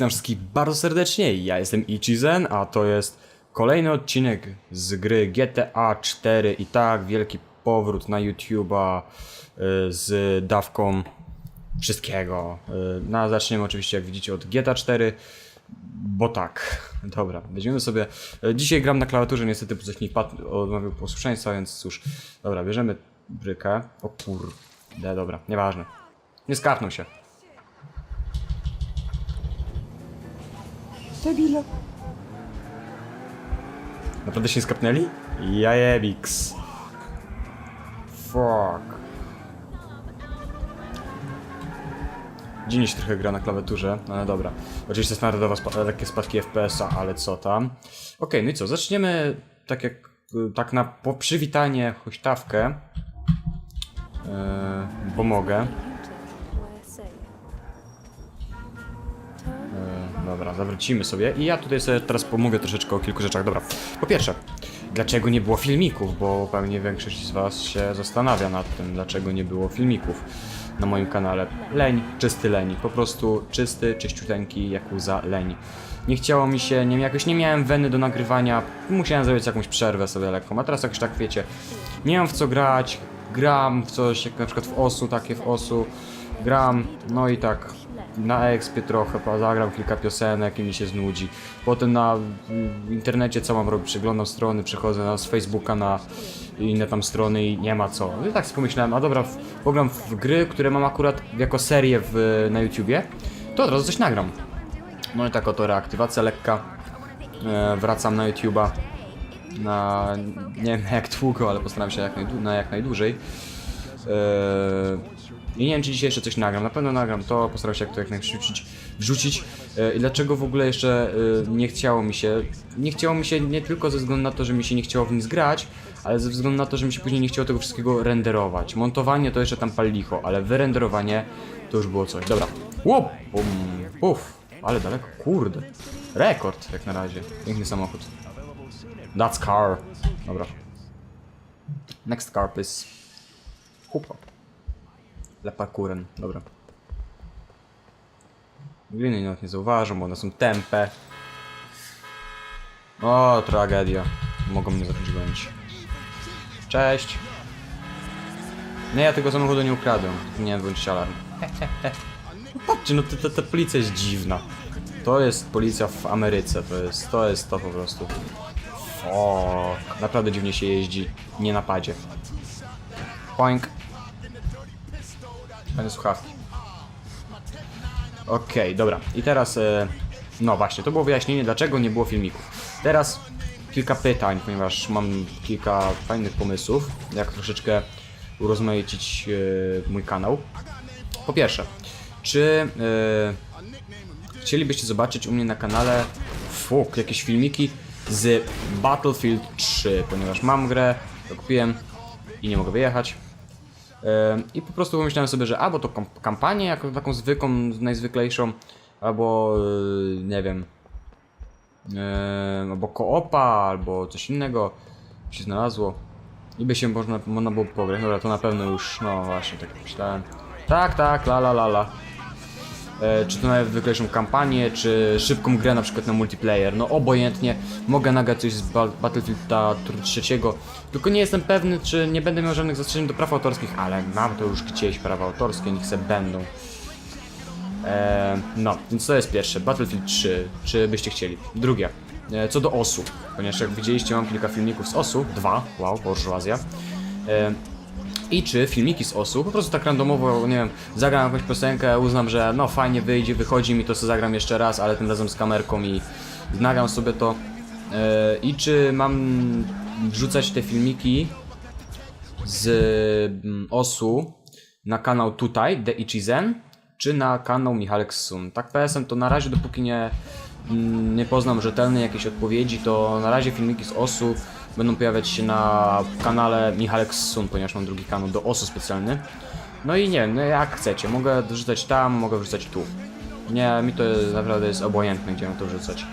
Witam wszystkich bardzo serdecznie. Ja jestem Ichizen, a to jest kolejny odcinek z gry GTA 4 i tak, wielki powrót na YouTube'a y, z dawką wszystkiego. Y, No, zaczniemy oczywiście, jak widzicie, od GTA 4, bo tak. Dobra, weźmiemy sobie. y, Dzisiaj gram na klawiaturze, niestety coś mi odmawiał posłuszeństwa, więc cóż. Dobra, bierzemy brykę. O kurde, dobra, nieważne. Nie skarpnął się. Debila. Naprawdę się nie skapnęli? Jajebiks. Fuck. Dziwnie się trochę gra na klawiaturze, no ale dobra. Oczywiście standardowo spa lekkie spadki FPS-a, ale co tam. Okej, no i co, zaczniemy tak jak, y, tak na przywitanie huśtawkę. Yy, bo mogę. Zawrócimy sobie i ja tutaj sobie teraz pomówię troszeczkę o kilku rzeczach. Dobra, po pierwsze, dlaczego nie było filmików? Bo pewnie większość z Was się zastanawia nad tym, dlaczego nie było filmików na moim kanale. Leń, czysty leń, po prostu czysty, czyściuteńki, jak łza leń. Nie chciało mi się, nie, jakoś nie miałem weny do nagrywania, musiałem zrobić jakąś przerwę sobie lekką, a teraz jakoś tak wiecie, nie mam w co grać, gram w coś, jak na przykład w osu, takie w osu, gram, no i tak na expie trochę, zagram kilka piosenek i mi się znudzi. Potem na internecie co mam robić? Przeglądam strony, przechodzę na, z Facebooka na inne tam strony i nie ma co. I tak sobie pomyślałem, a dobra, pogram w gry, które mam akurat jako serię w, na YouTubie, to od razu coś nagram. No i tak oto reaktywacja lekka. E, wracam na YouTuba. Na nie wiem jak długo, ale postaram się jak na jak najdłużej. E, i nie wiem, czy dzisiaj jeszcze coś nagram. Na pewno nagram to, postaram się jak to jak najszybciej wrzucić. E, I dlaczego w ogóle jeszcze e, nie chciało mi się. Nie chciało mi się nie tylko ze względu na to, że mi się nie chciało w nic grać, ale ze względu na to, że mi się później nie chciało tego wszystkiego renderować. Montowanie to jeszcze tam pal licho, ale wyrenderowanie to już było coś. Dobra. Łup! Bum, puf! Ale daleko, kurde. Rekord jak na razie. Piękny samochód. That's car. Dobra. Next car, please. Hupa. Lepakuren, dobra. Gliny nawet nie zauważą, bo one są tępe. O, tragedia. Mogą mnie zacząć gonić. Cześć. Nie, ja tego samochodu nie ukradłem. Nie włączyć alarm. Patrzcie, no ta, ta, ta policja jest dziwna. To jest policja w Ameryce, to jest, to jest to po prostu. O, naprawdę dziwnie się jeździ. Nie napadzie. Poink. Fajne słuchawki. Okej, dobra. I teraz, e, no właśnie, to było wyjaśnienie, dlaczego nie było filmików. Teraz kilka pytań, ponieważ mam kilka fajnych pomysłów, jak troszeczkę urozmaicić e, mój kanał. Po pierwsze, czy e, chcielibyście zobaczyć u mnie na kanale fuk, jakieś filmiki z Battlefield 3, ponieważ mam grę, kupiłem i nie mogę wyjechać. I po prostu pomyślałem sobie, że albo to kampanię jako taką zwykłą, najzwyklejszą, albo yy, nie wiem, albo koopa, albo coś innego się znalazło. I by się można, można było pograć. Dobra, to na pewno już, no właśnie, tak myślałem. Tak, tak, la la la la. E, czy to najzwyklejszą kampanię, czy szybką grę na przykład na multiplayer. No obojętnie, mogę nagrać coś z ba Battlefielda trzeciego, tylko nie jestem pewny, czy nie będę miał żadnych zastrzeżeń do praw autorskich, ale mam to już gdzieś prawa autorskie, niech se będą. E, no, więc to jest pierwsze, Battlefield 3, czy byście chcieli. Drugie, e, co do OSU, ponieważ jak widzieliście mam kilka filmików z OSU, dwa, wow, bourgeoisia. E, i czy filmiki z osu, po prostu tak randomowo, nie wiem, zagram jakąś piosenkę, uznam, że no fajnie wyjdzie, wychodzi mi to, co zagram jeszcze raz, ale tym razem z kamerką i nagram sobie to. Yy, I czy mam wrzucać te filmiki z mm, osu na kanał tutaj, The Ichizen, czy na kanał Michalek Sun. Tak PSM to na razie, dopóki nie, mm, nie poznam rzetelnej jakiejś odpowiedzi, to na razie filmiki z osu będą pojawiać się na kanale Michalek Sun, ponieważ mam drugi kanał do osu specjalny. No i nie no jak chcecie, mogę wrzucać tam, mogę wrzucać tu. Nie, mi to naprawdę jest obojętne, gdzie mam to wrzucać.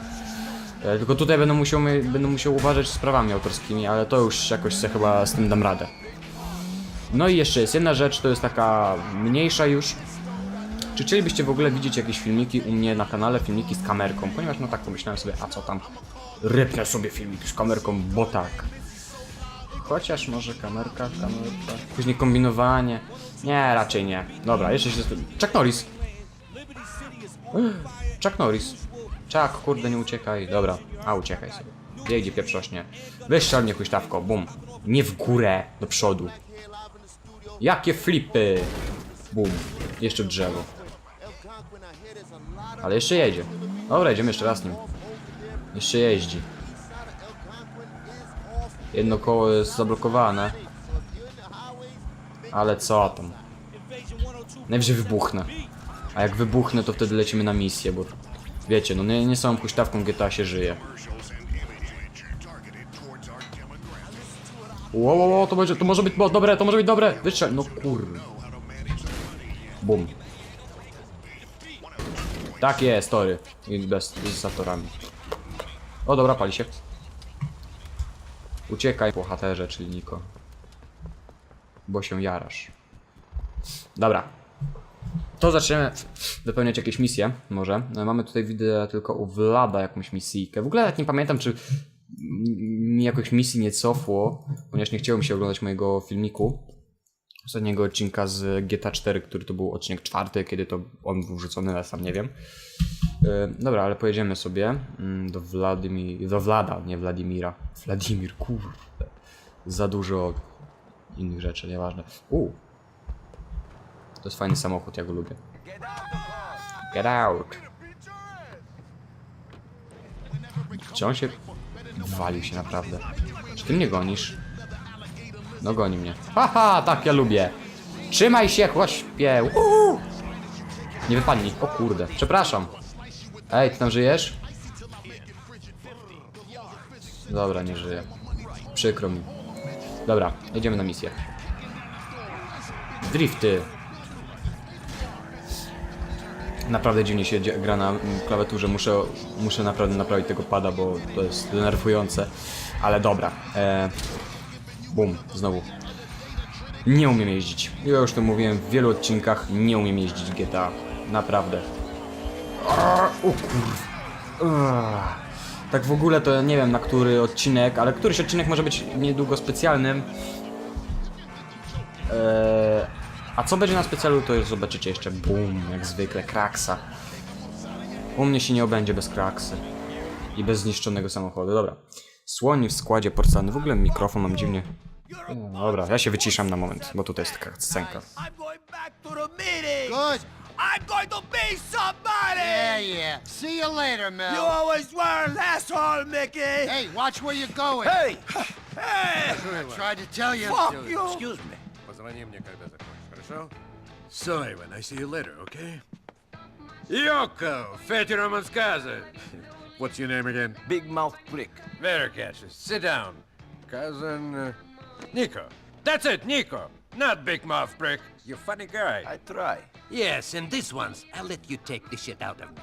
E, Tylko tutaj będę musiał, będę musiał uważać z sprawami autorskimi, ale to już jakoś sobie chyba z tym dam radę. No i jeszcze jest jedna rzecz, to jest taka mniejsza już. Czy chcielibyście w ogóle widzieć jakieś filmiki u mnie na kanale, filmiki z kamerką? Ponieważ no tak pomyślałem sobie, a co tam, rypnę sobie filmiki z kamerką, bo tak. Chociaż może kamerka, kamerka, później kombinowanie. Nie, raczej nie. Dobra, jeszcze się... Chuck Norris! Chuck Norris. Chuck, kurde, nie uciekaj. Dobra, a uciekaj sobie. Gdzie pieprz rośnie. Wyszczal mnie huśtawko, bum. Nie w górę, do przodu. Jakie flipy! Bum. Jeszcze w drzewo. Ale jeszcze jedzie. Dobra, jedziemy jeszcze raz nim. Jeszcze jeździ. Jedno koło jest zablokowane. Ale co tam? Najwyżej wybuchnę. A jak wybuchnę, to wtedy lecimy na misję, bo wiecie, no nie, nie samą huśtawką GTA się żyje. Wow, wow, wow, to, będzie, to może być bo, dobre, to może być dobre. Wystrzel, no kur... Bum. Tak jest, tory. I bez, z zatorami. O, dobra, pali się. Uciekaj po haterze, czyli Niko. Bo się jarasz. Dobra. To zaczniemy wypełniać jakieś misje, może. No, Mamy tutaj widzę tylko u Vlada jakąś misjkę. W ogóle jak nie pamiętam, czy mi jakoś misji nie cofło, ponieważ nie chciało mi się oglądać mojego filmiku. Ostatniego odcinka z GTA 4, który to był odcinek czwarty, kiedy to on był wrzucony, ale sam nie wiem. E, dobra, ale pojedziemy sobie mm, do Wladimir, do Vlada, nie Wladimira. Wladimir, kurde. Za dużo innych rzeczy, nieważne. U. To jest fajny samochód, ja go lubię. Get out. Czy on się walił się naprawdę? Czy ty mnie gonisz? No goni mnie. Haha, tak ja lubię. Trzymaj się, chłośpie. Uuu. Nie wypadnij. O kurde, przepraszam. Ej, ty tam żyjesz? Dobra, nie żyję. Przykro mi. Dobra, jedziemy na misję. Drifty. Naprawdę dziwnie się gra na klawiaturze. Muszę, muszę naprawdę naprawić tego pada, bo to jest denerwujące. Ale dobra. E... Bum, znowu. Nie umiem jeździć. Ja już to mówiłem w wielu odcinkach. Nie umiem jeździć GTA. Naprawdę. O. Tak w ogóle to nie wiem na który odcinek, ale któryś odcinek może być niedługo specjalnym. Eee, a co będzie na specjalu, to już zobaczycie jeszcze. Boom, jak zwykle, kraksa. U mnie się nie obędzie bez kraksy. I bez zniszczonego samochodu. Dobra. Słoń w składzie porcelany. W ogóle mikrofon mam dziwnie. Dobra, ja się wyciszam na moment, bo tutaj jest taka scenka. I'm going back to the meeting. Good. I'm going to be somebody. Yeah, yeah. See you later, Mel. You always were an asshole, Mickey. Hey, watch where you're going. Hey. Hey. I tried to tell you. Fuck to. you. Excuse me. Позвони мне, когда закончишь, хорошо? So, Ivan, I see you later, okay? Yoko, Fetty Romanskaza. What's your name again? Big mouth prick. Very catchy. Sit down. Cousin... Uh, Nico. That's it, Nico. Not Big Mouth Brick. You funny guy. I try. Yes, and this once, I'll let you take the shit out of me.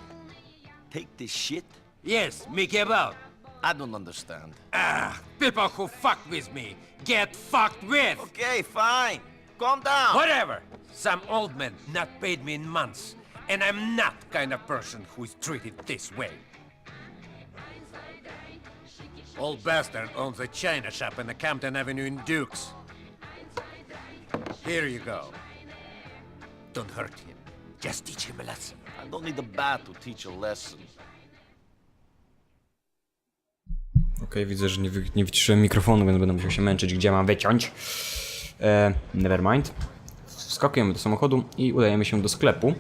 Take this shit. Yes, Mickey about. I don't understand. Ah, people who fuck with me get fucked with. Okay, fine. Calm down. Whatever. Some old man not paid me in months, and I'm not kind of person who is treated this way. Old bastard owns a china shop in the Campton Avenue in Dukes. Here you go. Don't hurt him. Just teach him a lesson. I don't need a bat to teach a lesson. Okej, widzę, że nie, wy, nie wyciszyłem mikrofonu, więc będę musiał się męczyć, gdzie mam wyciąć. E, nevermind. Wskakujemy do samochodu i udajemy się do sklepu, e,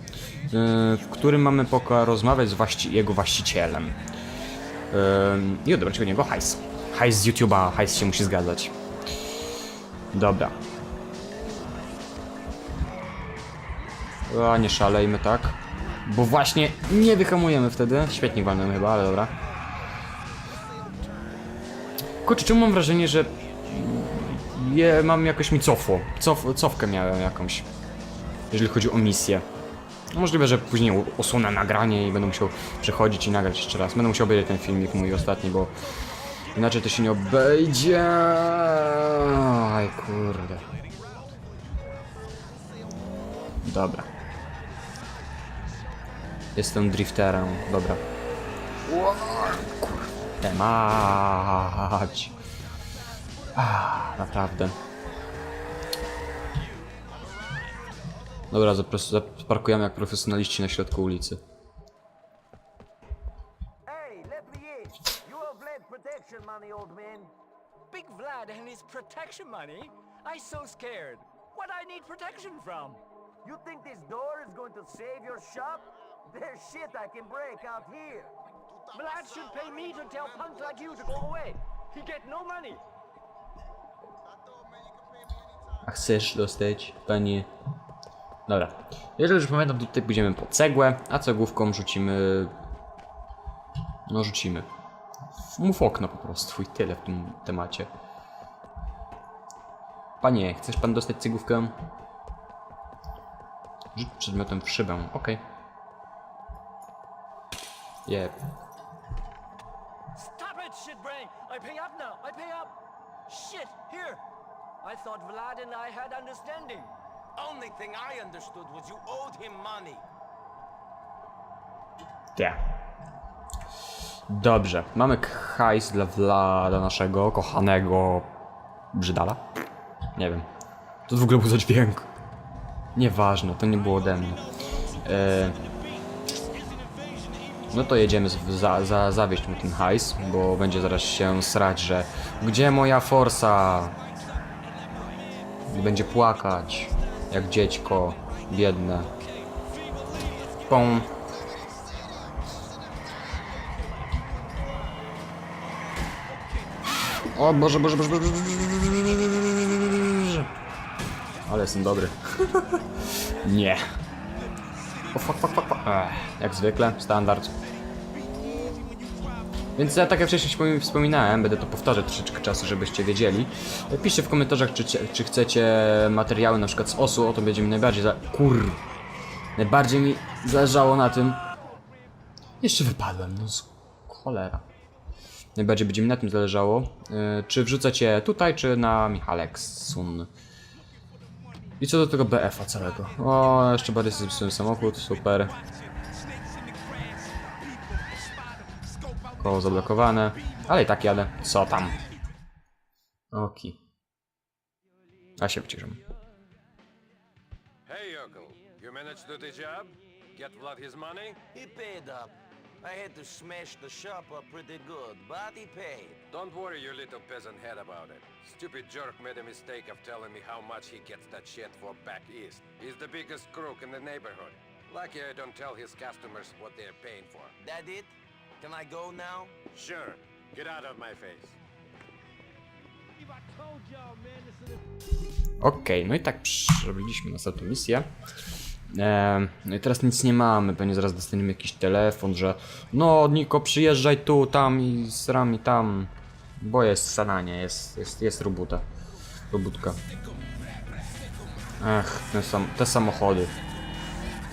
w którym mamy poka rozmawiać z właści jego właścicielem. E, I odebrać od niego hajs. Hajs z YouTube'a, hajs się musi zgadzać. Dobra. A, nie szalejmy, tak? Bo właśnie nie wyhamujemy wtedy. Świetnie walnąłem chyba, ale dobra. Kurczę, czemu mam wrażenie, że je, mam jakoś mi cofło. Cof, cofkę miałem jakąś, jeżeli chodzi o misję. Możliwe, że później usunę nagranie i będę musiał przechodzić i nagrać jeszcze raz. Będę musiał obejrzeć ten filmik mój ostatni, bo inaczej to się nie obejdzie. Aj kurde. Dobra. Jestem drifterem, dobra. Kurde mać. Ah, naprawdę. Dobra, zaparkujemy jak profesjonaliści na środku ulicy. Big Vlad and his protection money? I so scared. What I need protection from? You think this door is going to save your shop? There's shit I can break out here. Vlad should pay me to tell punks like you to go away. He get no money. A chcesz dostać, panie? Dobra. Jeżeli już pamiętam, to tutaj pójdziemy po cegłę, a cegłówką rzucimy... No rzucimy. Mu w okno po prostu i tyle w tym temacie. Panie, chcesz pan dostać cegłówkę? Rzuć przedmiotem w szybę, okej. Jeb. Stop it, shitbrain! I pay up now. I pay up. Shit, here. I thought Vlad and I had understanding. Only thing I understood was you owed him money. Tak. Dobrze, mamy hajs dla, dla, dla naszego kochanego Brzydala? Nie wiem. To w ogóle był za dźwięk. Nieważne, to nie było ode mnie. E... No to jedziemy za, za, zawieźć mu ten hajs, bo będzie zaraz się srać, że gdzie moja forsa? Będzie płakać, jak dziecko biedne. Pą. O Boże, Boże, Boże, Boże, Boże, Boże. Ale jestem dobry. Nie. O fuck, fuck, fuck, fuck. Ech, jak zwykle, standard. Więc ja tak jak wcześniej wspomi- wspominałem, będę to powtarzać troszeczkę czasu, żebyście wiedzieli. Piszcie w komentarzach, czy, czy chcecie materiały na przykład z osu, o to będzie mi najbardziej za... Kur... Najbardziej mi zależało na tym... Jeszcze wypadłem, no z... cholera. Najbardziej będzie mi na tym zależało. Yy, czy wrzucacie tutaj, czy na Michaleksun. I co do tego BF-a całego. O, jeszcze bardziej zepsułem samochód, super. Koło zablokowane. Ale i tak jadę. Co tam? Oki. A się wyciszam. Hey, Yoko. You managed to do the job? Get Vlad his money? He paid up. I had to smash the shop up pretty good, but he paid. Don't worry your little peasant head about it. Stupid jerk made a mistake of telling me how much he gets that shit for back east. He's the biggest crook in the neighborhood. Lucky I don't tell his customers what they're paying for. That it? Can I go now? Sure. Get out of my face. Okej, no i tak przerobiliśmy następną misję. Eee, no i teraz nic nie mamy, pewnie zaraz dostaniemy jakiś telefon, że no Niko przyjeżdżaj tu, tam i sram i tam. Bo jest sananie, jest, jest, jest robota. Robótka. Ach, te, sam, te samochody.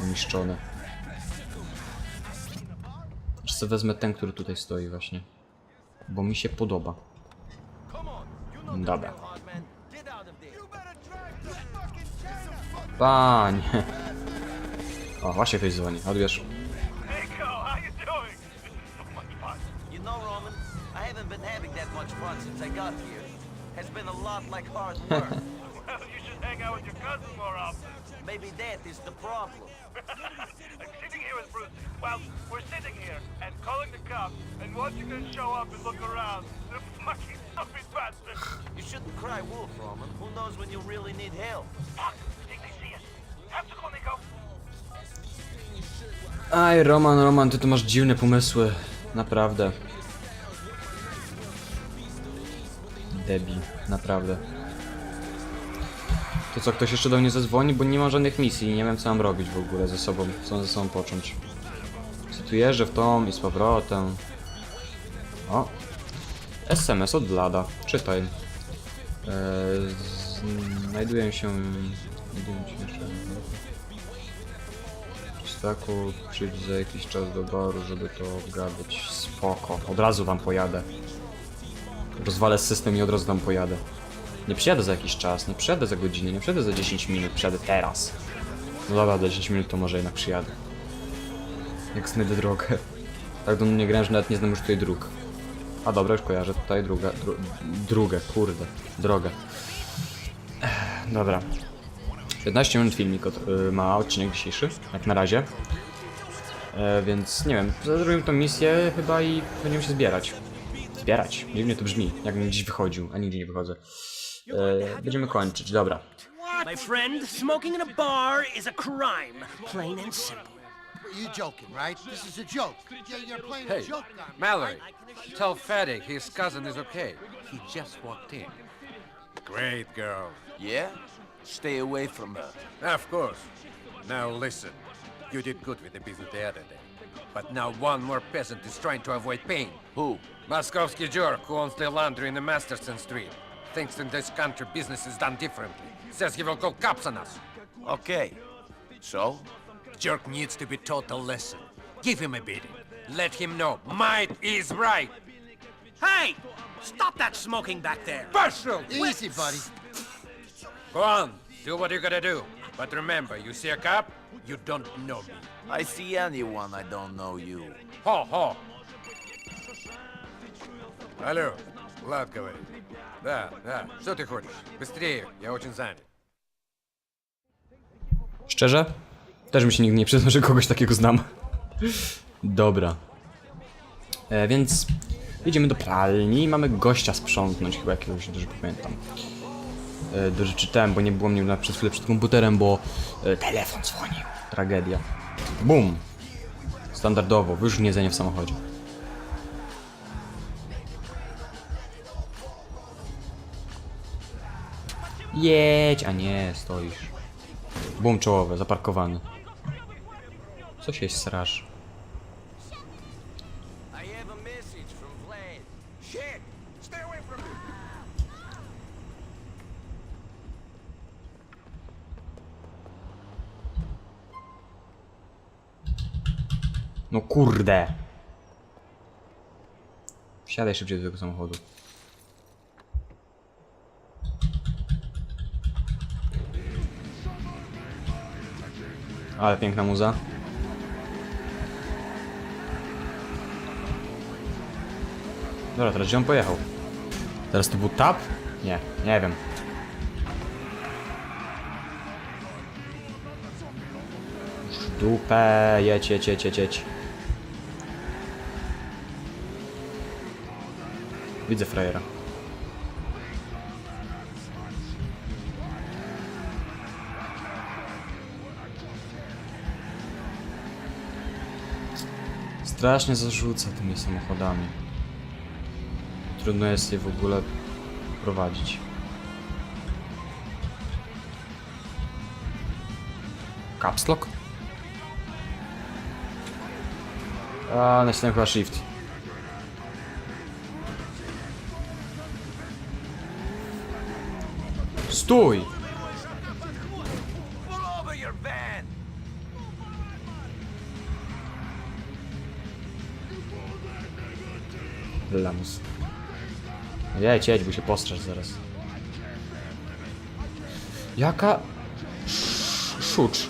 Uniszczone. Sobie wezmę ten, który tutaj stoi właśnie. Bo mi się podoba. Dobra. Panie. O, właśnie ktoś dzwoni. Odbierz. You know, Roman, I haven't and watching them show up and look around. The fucking stupid bastards. You shouldn't cry wolf, Roman. Who knows when you really need help? Fuck! I think they see us. Have to go, Nico. Aj, Roman, Roman, ty tu masz dziwne pomysły. Naprawdę. Debil, naprawdę. To co, ktoś jeszcze do mnie zadzwoni, bo nie mam żadnych misji i nie wiem co mam robić w ogóle ze sobą, co ze sobą począć. Co tu jeżdżę w tą i z powrotem. O! SMS od Lada, czytaj. Eee, znajduję się... Znajduję się jeszcze... Staku, przyjdź za jakiś czas do baru, żeby to obgadać. Spoko, od razu tam pojadę. Rozwalę system i od razu tam pojadę. Nie przyjadę za jakiś czas, nie przyjadę za godzinę, nie przyjadę za 10 minut, przyjadę teraz. No dobra, za 10 minut to może jednak przyjadę. Jak znajdę drogę. Tak do mnie grałem, że nawet nie znam już tutaj dróg. A dobra, już kojarzę. Tutaj druga, dru, drugę, kurde. Drogę. Dobra. 15 minut filmik od, y, ma odcinek dzisiejszy, jak na razie. E, więc nie wiem, zrobimy tą misję chyba i będziemy się zbierać. Zbierać. Dziwnie to brzmi, jakbym gdzieś wychodził, a nigdzie nie wychodzę. E, będziemy kończyć, dobra. My friend, smoking in a bar is a crime. Plain and simple. You joking, right? This is a joke. Yeah, you're playing Hey, a joke on me. Mallory, tell Fatty his cousin is okay. He just walked in. Great girl. Yeah? Stay away from her. Of course. Now listen. You did good with the business the other day. But now one more peasant is trying to avoid pain. Who? Moskovsky jerk who owns the laundry in the Masterson Street. Thinks in this country business is done differently. Says he will call cops on us. Okay. So? Jerk needs to be taught a lesson. Give him a beating. Let him know might is right. Hey! Stop that smoking back there! Partial! Easy, buddy. Go on, do what you gotta do. But remember, you see a cop, you don't know me. I see anyone, I don't know you. Ho, ho! Алло, Влад говорит. Да, да, что ты хочешь? Быстрее, я очень занят. Szczerze? Też mi się nigdy nie przyznał, że kogoś takiego znam. Dobra. E, więc idziemy do pralni i mamy gościa sprzątnąć, chyba jakiegoś, dobrze pamiętam. E, dobrze czytałem, bo nie było mnie przez chwilę przed komputerem, bo e, telefon dzwonił. Tragedia. Bum! Standardowo, wyrzut jedzenie w samochodzie. Jedź, a nie, stoisz. Bum czołowe, zaparkowany. Co się srasz? No kurde! Wsiadaj szybciej do tego samochodu. Ale piękna muza. Dobra, teraz gdzie on pojechał? Teraz to był tap? Nie, nie wiem. Dupę, jedź, jedź, jedź, jedź, jedź. Widzę frajera. Strasznie zarzuca tymi samochodami. Trudno jest je w ogóle prowadzić. Caps lock? A, nacisnąłem chyba shift. Stój! Lamus. Jedź, jedź, bo się postrasz zaraz. Jaka... Sz- Szucz.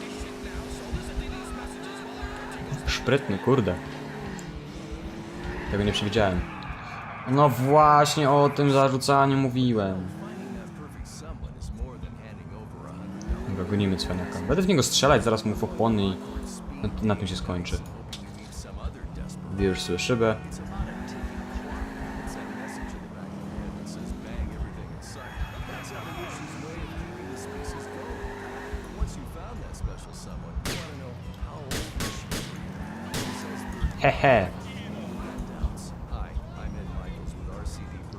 Szprytny, kurde. Tego nie przewidziałem. No właśnie o tym zarzucaniu mówiłem. Dobra, gonimy cwaniaka. Będę w niego strzelać, zaraz mu w opony i na, na tym się skończy. Bierzesz sobie szybę. Hehe.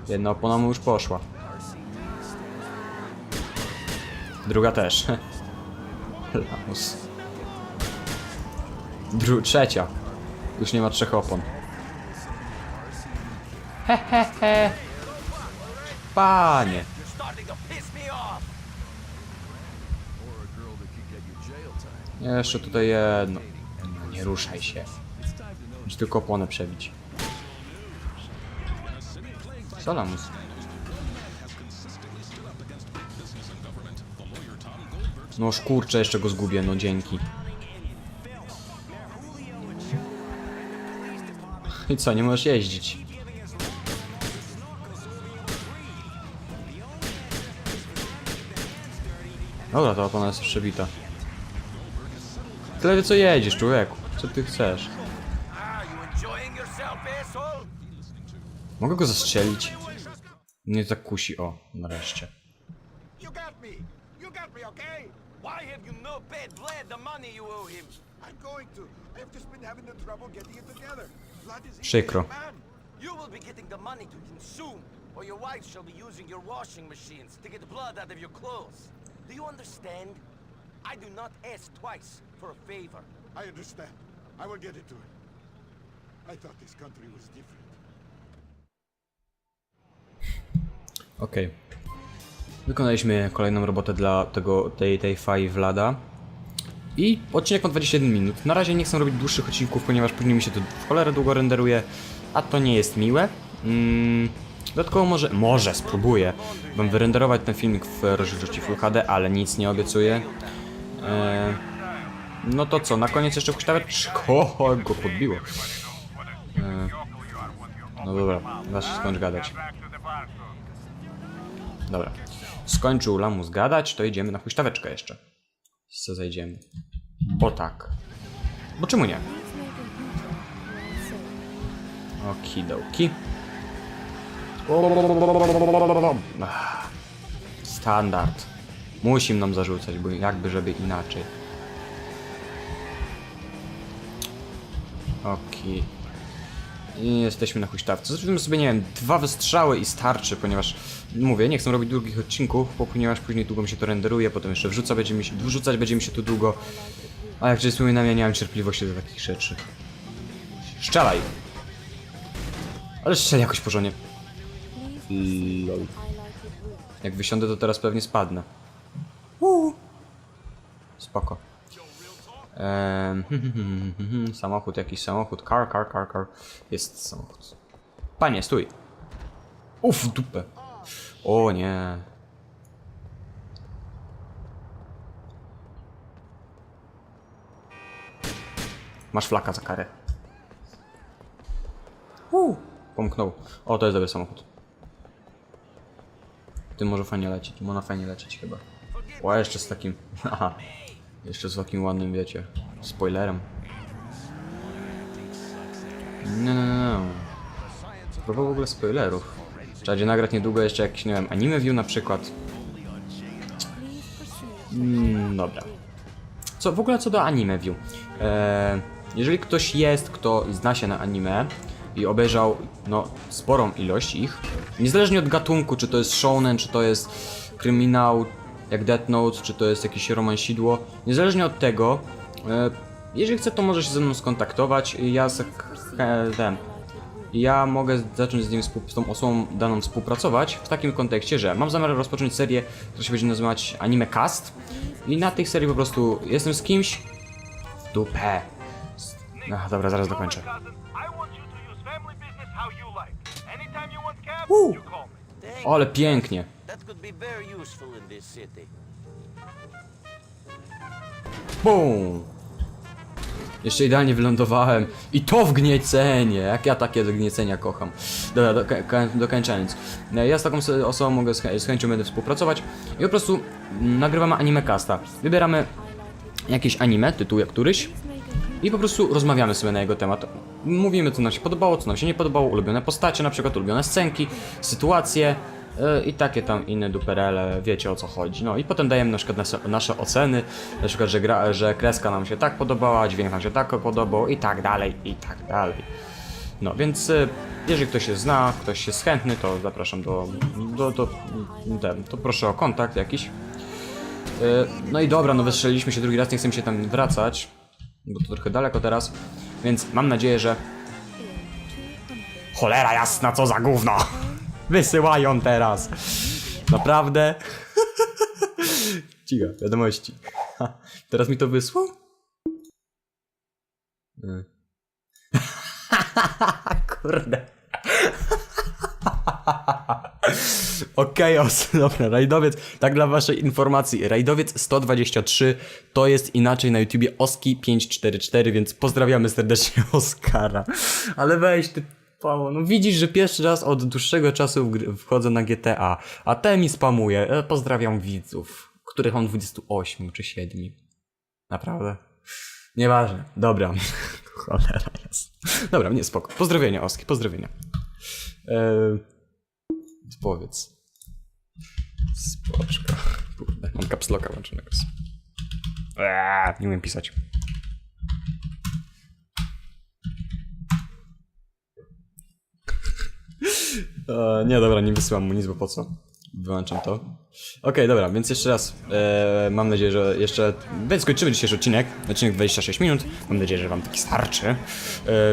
Jedna opona mu już poszła. Druga też. Lamus. Dru trzecia. Już nie ma trzech opon. Hehehe. Panie. Jeszcze tutaj jedno. No nie ruszaj się. Tylko oponę przebić. Salamus. No kurczę, jeszcze go zgubię, no dzięki. I co, nie możesz jeździć? Dobra, to opona jest jeszcze bita. Tyle co jedziesz, człowieku. Co ty chcesz? Mogę go zastrzelić? Mnie tak kusi, o, nareszcie. You got me. You got me, okay? Why have you no bad blood the money you owe him? I'm going to. I've just been having the trouble getting it together. Blood is Przykro. You will be getting the money to soon, or your wife shall be using your washing machines to get blood out of your clothes. Do you understand? I do not ask twice for a favor. I understand. I will get it to him. I thought this country was different. Okej. Wykonaliśmy kolejną robotę dla tego, tej, tej fai Vlada. I odcinek ma 21 minut. Na razie nie chcę robić dłuższych odcinków, ponieważ później mi się to w cholerę długo renderuje, a to nie jest miłe. Mm, dodatkowo może, może spróbuję wam wyrenderować ten filmik w rozdzielczości Full HD, ale nic nie obiecuję. E, no to co, na koniec jeszcze huśtaweczko go podbiło. E, no dobra, zaś skończ gadać. Dobra. Skończył Lamus gadać, to idziemy na huśtaweczkę jeszcze. Co zajdziemy? Bo tak. Bo czemu nie? Okidoki. Standard. Musim nam zarzucać, bo jakby żeby inaczej. Okej. Jesteśmy na huśtawce. Zrobimy sobie, nie wiem, dwa wystrzały i starczy, ponieważ mówię, nie chcę robić długich odcinków, bo ponieważ później długo mi się to renderuje, potem jeszcze wrzuca będzie mi się, wrzucać będzie mi się tu długo. A jak się wspominam, ja nie mam cierpliwości do takich rzeczy. Strzelaj! Ale strzel jakoś porządnie. Lol. Jak wysiądę, to teraz pewnie spadnę. Uuu. Spoko. Ehm, samochód, jakiś samochód. Car, car, car, car. Jest samochód. Panie, stój. Uff, dupę. O nie. Masz flaka za karę. Uuu. Pomknął. O, to jest dobry samochód. Tym może fajnie lecieć. Można fajnie lecieć chyba. O, jeszcze z takim... Aha. Jeszcze z takim ładnym, wiecie, spoilerem. No, no, no. Propos w ogóle spoilerów. Trzeba będzie nagrać niedługo jeszcze jakiś, nie wiem, anime view na przykład. Mm, dobra. Co, w ogóle co do anime view. Eee, jeżeli ktoś jest, kto zna się na anime i obejrzał, no, sporą ilość ich, niezależnie od gatunku, czy to jest shonen, czy to jest kryminał, jak Death Note, czy to jest jakieś romansidło, niezależnie od tego, e, jeżeli chce, to może się ze mną skontaktować. Ja z, ten, ja mogę zacząć z, nim, z tą osobą daną współpracować w takim kontekście, że mam zamiar rozpocząć serię, która się będzie nazywać Anime Cast i na tej serii po prostu jestem z kimś w dupę. Ach, dobra, zaraz dokończę. O, ale pięknie. That could be very useful in this city. Bum! Jeszcze idealnie wylądowałem. I to w gniecenie! Jak ja takie gniecenia kocham. Dobra, ka- dokończając. E, Ja z taką osobą mogę z, chę- z chęcią będę współpracować i po prostu mm, nagrywamy anime casta. Wybieramy jakieś anime, tytuł jak któryś i po prostu rozmawiamy sobie na jego temat. Mówimy co nam się podobało, co nam się nie podobało, ulubione postacie, na przykład ulubione scenki, sytuacje i takie tam inne duperele, wiecie o co chodzi. No i potem dajemy na przykład nasze, nasze oceny, na przykład, że, gra, że kreska nam się tak podobała, dźwięk nam się tak podobał i tak dalej, i tak dalej. No więc y, jeżeli ktoś się zna, ktoś jest chętny, to zapraszam do, do, do, ten, to proszę o kontakt jakiś. Y, No i dobra, no wystrzeliliśmy się drugi raz, nie chcemy się tam wracać, bo to trochę daleko teraz, więc mam nadzieję, że... Cholera jasna, co za gówno! Wysyłają teraz! Naprawdę? Cicho, wiadomości. Ha, teraz mi to wysłał? Kurde. Okej, os, dobra, rajdowiec, tak dla waszej informacji, rajdowiec 123 to jest inaczej na YouTubie Oski544, więc pozdrawiamy serdecznie Oskara. Ale weź ty, No widzisz, że pierwszy raz od dłuższego czasu wchodzę na GTA, a ten mi spamuje. Pozdrawiam widzów, których mam 28 czy 7. Naprawdę. Nieważne, dobra. Cholera jest. Dobra, nie, spoko. Pozdrowienia, Oski, pozdrowienia. Eee, powiedz. Spoczko. Kurde, mam capslocka włączonego. Eee, nie umiem pisać. Nie, dobra, nie wysyłam mu nic, bo po co? Wyłączam to. Okej, dobra, więc jeszcze raz e, mam nadzieję, że jeszcze. Więc kończymy dzisiejszy odcinek. Odcinek 26 minut. Mam nadzieję, że Wam taki starczy. E,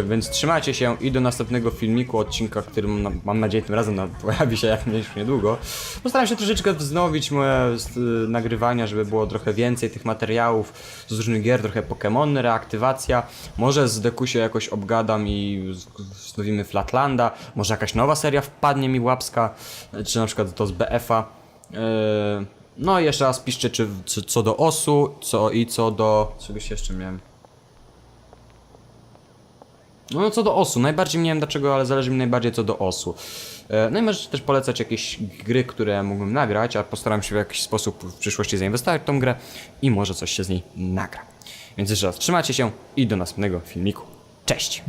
więc trzymajcie się i do następnego filmiku, odcinka, który mam, mam nadzieję tym razem na, pojawi się jak już niedługo. Postaram się troszeczkę wznowić moje e, nagrywania, żeby było trochę więcej tych materiałów z różnych gier, trochę Pokémony, reaktywacja. Może z Dekusie jakoś obgadam i z- Flatlanda. Może jakaś nowa seria wpadnie mi łapska, czy na przykład to z BF-a. Yy, No i jeszcze raz piszcie, czy, czy co do osu, co i co do... Czegoś jeszcze miałem. No, no co do osu, najbardziej nie wiem dlaczego, ale zależy mi najbardziej co do osu. E, No i możecie też polecać jakieś gry, które mógłbym nagrać, a postaram się w jakiś sposób w przyszłości zainwestować w tą grę i może coś się z niej nagra. Więc jeszcze raz, trzymajcie się i do następnego filmiku. Cześć!